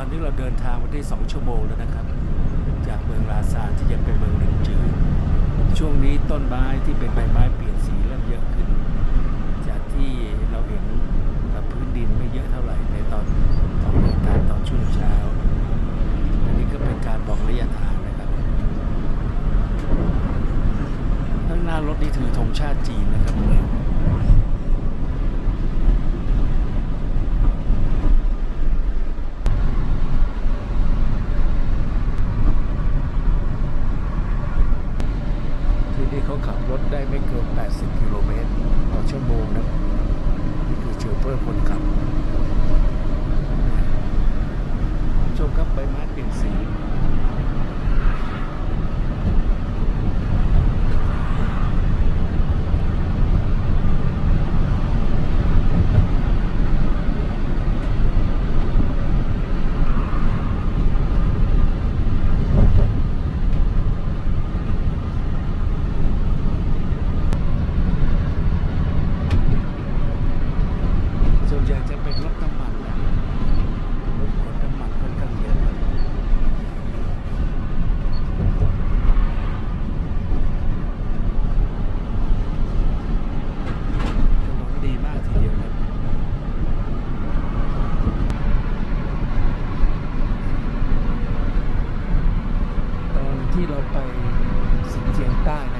อนนี้เราเดินทางมาได้สองชั่วโมงแล้วนะครับ จากเมืองลาซาที่จะเป็นเมืองหลิงจือช่วงนี้ต้นไม้ที่เป็นใบไม้เปลี่ยนสีเริ่มเยอะขึ้น จากที่เราเห็นพื้นดินไม่เยอะเท่าไหร่ในตอนออกเดินทางตอนช่วงเช้า อันนี้ก็เป็นการบอกระยะทางนะครับข้างหน้ารถนี่ถือธงชาติจีนนะครับ ที่นี่ เขาขับรถได้ไม่เกิน 80 กิโลเมตรต่อชั่วโมงนะนี่คือเชอเปอร์คนขับชมครับใบไม้เปลี่ยนสี ที่เราไปสิงเจียงใต้นะ